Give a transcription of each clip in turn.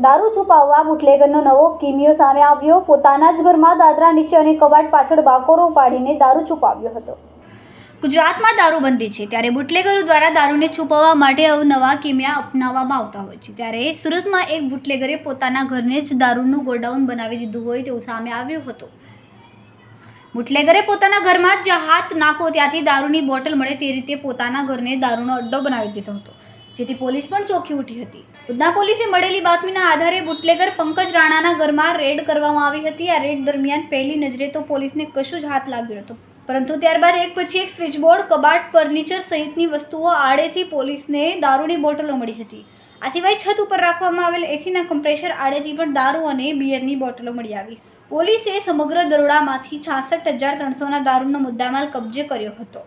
દારૂ છુપાવવા બુટલેગરનો નવો કિમિયો સામે આવ્યો. પોતાના જ ઘરમાં દાદરા નીચે અને કબાટ પાછળ બાકોરો પાડીને દારૂ છુપાવ્યો હતો. ગુજરાતમાં દારૂબંધી છે. ત્યારે બુટલેગરો દ્વારા દારૂને છુપાવવા માટે અવનવા કિમિયા અપનાવવામાં આવતા હોય છે. ત્યારે સુરતમાં એક બુટલેગરે પોતાના ઘરને જ દારૂનું ગોડાઉન બનાવી દીધું હોય તેવું સામે આવ્યું હતું. બુટલેગરે પોતાના ઘરમાં જ હાથ નાખો ત્યાંથી દારૂની બોટલ મળે તે રીતે પોતાના ઘરને દારૂનો અડ્ડો બનાવી દીધો હતો. જેથી પોલીસ પણ ચોંકી ઉઠી હતી. ઉધના પોલીસે મળેલી બાતમીના આધારે બુટલેગર પંકજ રાણાના ઘરમાં રેડ કરવામાં આવી હતી. આ રેડ દરમિયાન પહેલી નજરે તો પોલીસને કશું જ હાથ લાગ્યો હતો પરંતુ ત્યારબાદ એક પછી એક સ્વિચબોર્ડ, કબાટ, ફર્નિચર સહિતની વસ્તુઓ આડેથી પોલીસને દારૂની બોટલો મળી હતી. આ સિવાય છત ઉપર રાખવામાં આવેલ એસીના કમ્પ્રેશર આડેથી પણ દારૂ અને બિયરની બોટલો મળી આવી. પોલીસે સમગ્ર દરોડામાંથી છાસઠ હજાર ત્રણસોના દારૂનો મુદ્દામાલ કબજે કર્યો હતો.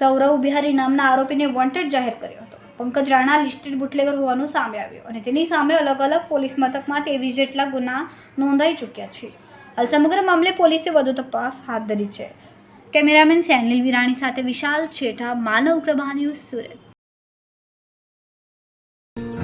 સૌરવ બિહારી નામના આરોપીને વોન્ટેડ જાહેર કર્યો હતો. પંકજ રાણા લિસ્ટેડ બુટલેગર હોવાનું સામે આવ્યું અને તેની સામે અલગ અલગ પોલીસ મથકમાં તેવી જેટલા ગુના નોંધાઈ ચૂક્યા છે. હાલ સમગ્ર મામલે પોલીસે વધુ તપાસ હાથ ધરી છે. કેમેરામેન સેનિલ વિરાણી સાથે વિશાલ છેઠા, માનવ પ્રભા ન્યૂઝ સુરત.